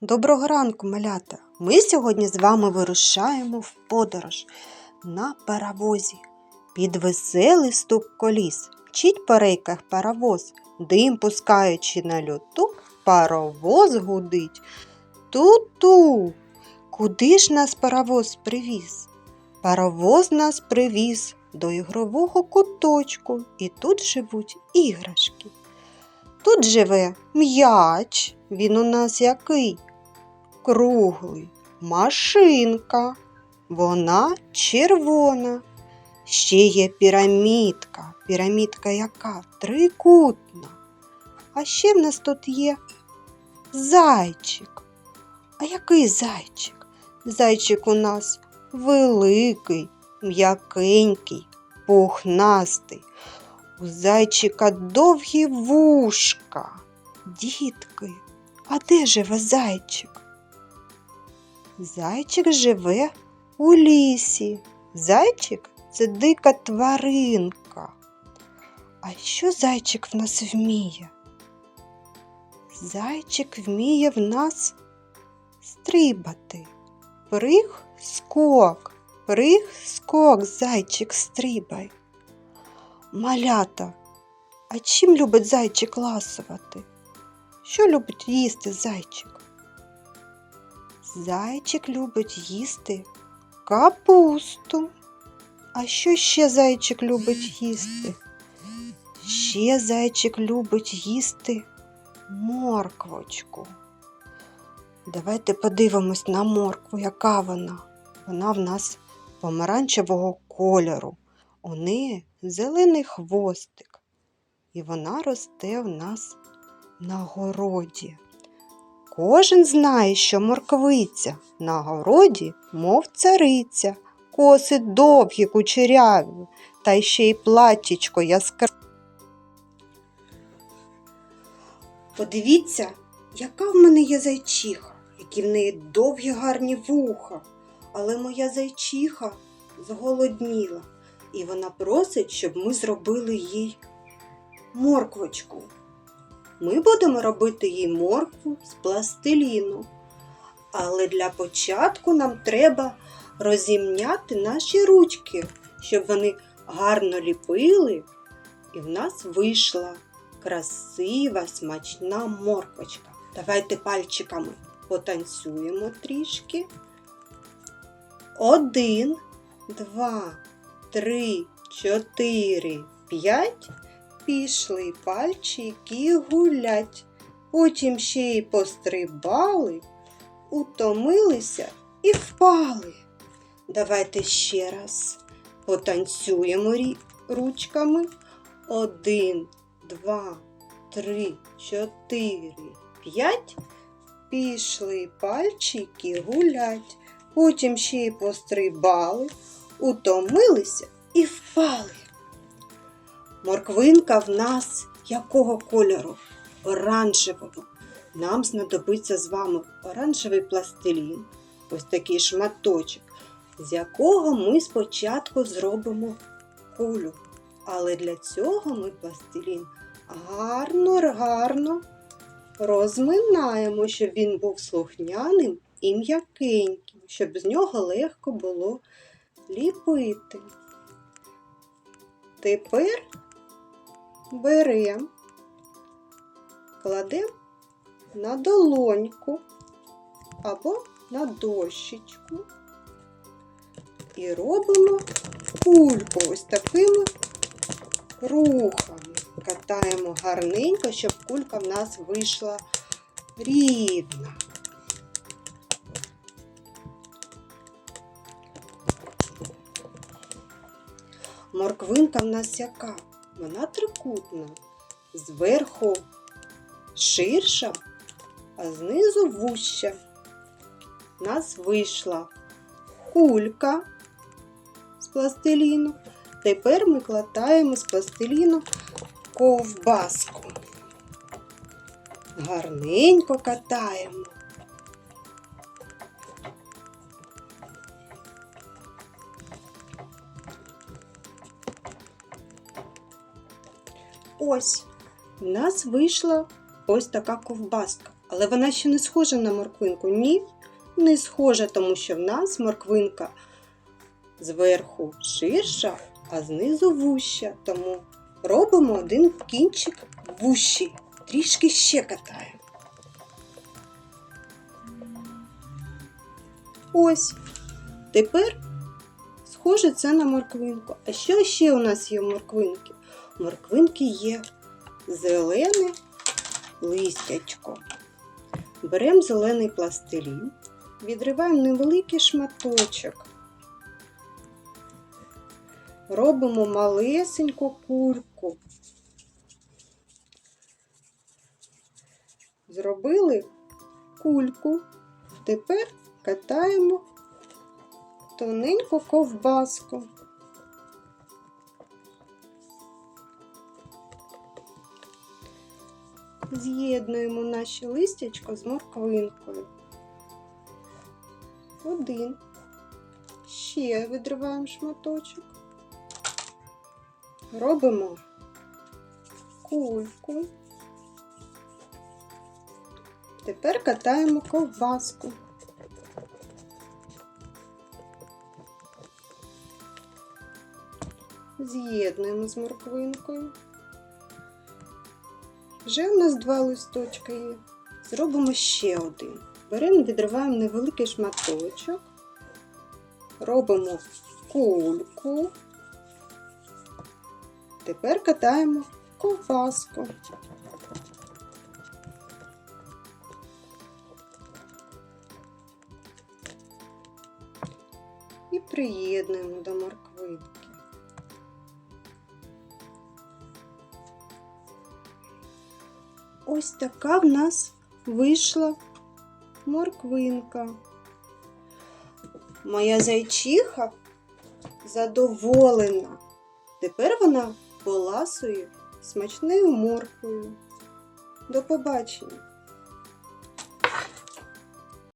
Доброго ранку, малята! Ми сьогодні з вами вирушаємо в подорож на паровозі. Під веселий стук коліс. Мчить по рейках паровоз, дим пускаючи на льоту, паровоз гудить. Ту-ту. Куди ж нас паровоз привіз? Паровоз нас привіз до ігрового куточку, і тут живуть іграшки. Тут живе м'яч, він у нас який? Круглий, машинка, вона червона. Ще є пірамідка. Пірамідка яка? Трикутна. А ще в нас тут є зайчик. А який зайчик? Зайчик у нас великий, м'якенький, пухнастий. У зайчика довгі вушка. Дітки, а де живе зайчик? Зайчик живе у лісі. Зайчик це дика тваринка. А що зайчик в нас вміє? Зайчик вміє в нас стрибати. Приг скок, приг скок, зайчик стрибай. Малята, а чим любить зайчик ласувати? Що любить їсти зайчик? Зайчик любить їсти капусту. А що ще зайчик любить їсти? Ще зайчик любить їсти морквочку. Давайте подивимось на моркву, яка вона. Вона в нас помаранчевого кольору. У неї зелений хвостик, і вона росте в нас на городі. Кожен знає, що морквиця на городі, мов цариця, коси довгі, кучеряві, та ще й платтічко яскраве. Подивіться, яка в мене є зайчиха, які в неї довгі гарні вуха. Але моя зайчиха зголодніла, і вона просить, щоб ми зробили їй морквочку. Ми будемо робити їй моркву з пластиліну. Але для початку нам треба розімняти наші ручки, щоб вони гарно ліпили, і в нас вийшла красива смачна морквочка. Давайте пальчиками потанцюємо трішки. Один, два, три, чотири, п'ять. Пішли пальчики гулять. Потім ще й пострибали, утомилися і впали. Давайте ще раз потанцюємо ручками. Один, два, три, чотири, п'ять. Пішли пальчики гулять. Потім ще й пострибали, утомилися і впали. Морквинка в нас якого кольору? Оранжевого. Нам знадобиться з вами оранжевий пластилін, ось такий шматочок, з якого ми спочатку зробимо кулю. Але для цього ми пластилін гарно-гарно розминаємо, щоб він був слухняним і м'якеньким, щоб з нього легко було ліпити. Тепер беремо, кладемо на долоньку або на дощечку і робимо кульку ось такими рухами. Катаємо гарненько, щоб кулька в нас вийшла рівна. Морквинка в нас яка? Вона трикутна. Зверху ширша, а знизу вуща. У нас вийшла кулька з пластиліну. Тепер ми кладаємо з пластиліну ковбаску. Гарненько катаємо. Ось, у нас вийшла ось така ковбаска. Але вона ще не схожа на морквинку. Ні, не схожа, тому що в нас морквинка зверху ширша, а знизу вуща. Тому робимо один кінчик вущий. Трішки ще катаємо. Ось. Тепер схоже це на морквинку. А що ще у нас є морквинки? Морквинки є зелене листячко. Беремо зелений пластилін, відриваємо невеликий шматочок. Робимо малесеньку кульку. Зробили кульку. Тепер катаємо тоненьку ковбаску. З'єднуємо наші листячко з морквинкою. Один. Ще відриваємо шматочок. Робимо кульку. Тепер катаємо ковбаску. З'єднуємо з морквинкою. Вже у нас два листочка є. Зробимо ще один. Беремо, відриваємо невеликий шматочок, робимо кульку. Тепер катаємо ковбаску. І приєднуємо до морквинки. Ось така в нас вийшла морквинка. Моя зайчиха задоволена. Тепер вона поласує смачною морквою. До побачення!